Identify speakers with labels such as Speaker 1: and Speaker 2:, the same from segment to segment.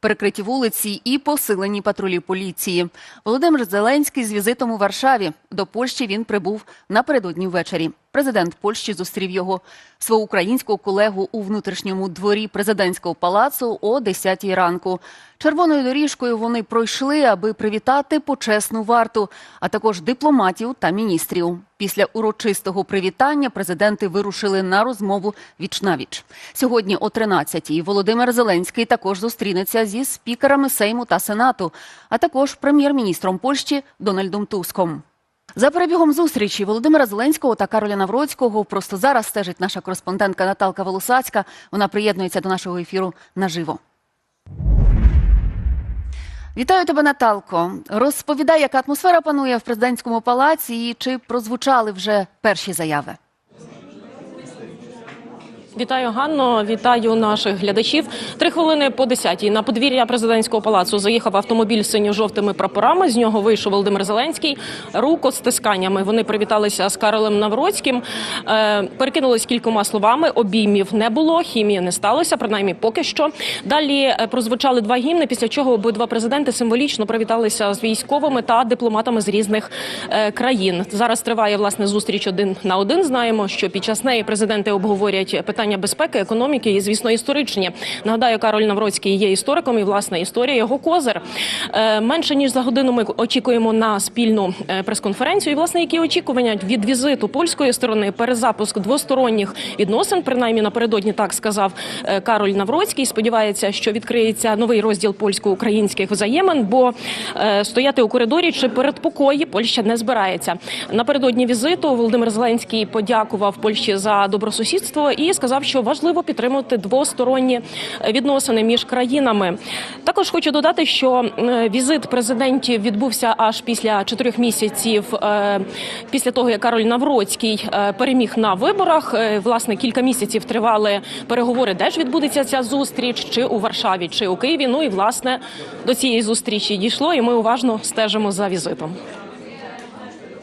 Speaker 1: Перекриті вулиці і посилені патрулі поліції. Володимир Зеленський з візитом у Варшаві. До Польщі він прибув напередодні ввечері. Президент Польщі зустрів його свого українського колегу у внутрішньому дворі президентського палацу о 10 ранку. Червоною доріжкою вони пройшли, аби привітати почесну варту, а також дипломатів та міністрів. Після урочистого привітання президенти вирушили на розмову віч навіч. Сьогодні о 13-й Володимир Зеленський також зустрінеться зі спікерами Сейму та Сенату, а також прем'єр-міністром Польщі Дональдом Туском. За перебігом зустрічі Володимира Зеленського та Кароля Навроцького просто зараз стежить наша кореспондентка Наталка Волосацька. Вона приєднується до нашого ефіру наживо. Вітаю тебе, Наталко. Розповідай, яка атмосфера панує в президентському палаці і чи прозвучали вже перші заяви?
Speaker 2: Вітаю Ганно, вітаю наших глядачів. Три хвилини по десятій на подвір'я президентського палацу заїхав автомобіль з синьо-жовтими прапорами. З нього вийшов Володимир Зеленський. Рукостисканнями вони привіталися з Каролем Навроцьким. Е, перекинулись кількома словами. Обіймів не було, хімії не сталося, принаймні поки що. Далі е, прозвучали два гімни. Після чого обидва президенти символічно привіталися з військовими та дипломатами з різних е, країн. Зараз триває власне зустріч один на один. Знаємо, що під час неї президенти обговорять питання безпеки, економіки і, звісно, історичні. Нагадаю, Кароль Навроцький є істориком, і власне історія його козир. Е, Менше ніж за годину ми очікуємо на спільну е, прес-конференцію. І власне які очікування від візиту польської сторони, перезапуск двосторонніх відносин, принаймні напередодні так сказав е, Кароль Навроцький. Сподівається, що відкриється новий розділ польсько-українських взаємин, бо стояти у коридорі чи передпокої Польща не збирається. Напередодні візиту Володимир Зеленський подякував Польщі за добросусідство і сказав, що важливо підтримувати двосторонні відносини між країнами. Також хочу додати, що е, візит президентів відбувся аж після чотирьох місяців е, після того, як Кароль Навроцький е, переміг на виборах. Власне, кілька місяців тривали переговори, де ж відбудеться ця зустріч, чи у Варшаві, чи у Києві. Ну і власне до цієї зустрічі дійшло, і ми уважно стежимо за візитом.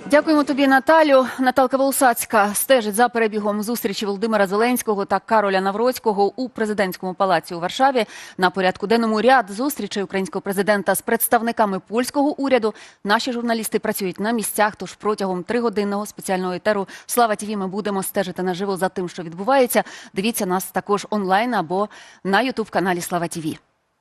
Speaker 1: Дякуємо тобі, Наталю. Наталка Волосацька стежить за перебігом зустрічі Володимира Зеленського та Кароля Навроцького у президентському палаці у Варшаві. На порядку денному ряд зустрічей українського президента з представниками польського уряду. Наші журналісти працюють на місцях. Тож протягом тригодинного спеціального етеру Слава ТІВІ ми будемо стежити наживо за тим, що відбувається. Дивіться нас також онлайн або на Ютуб каналі Слава ТІВІ.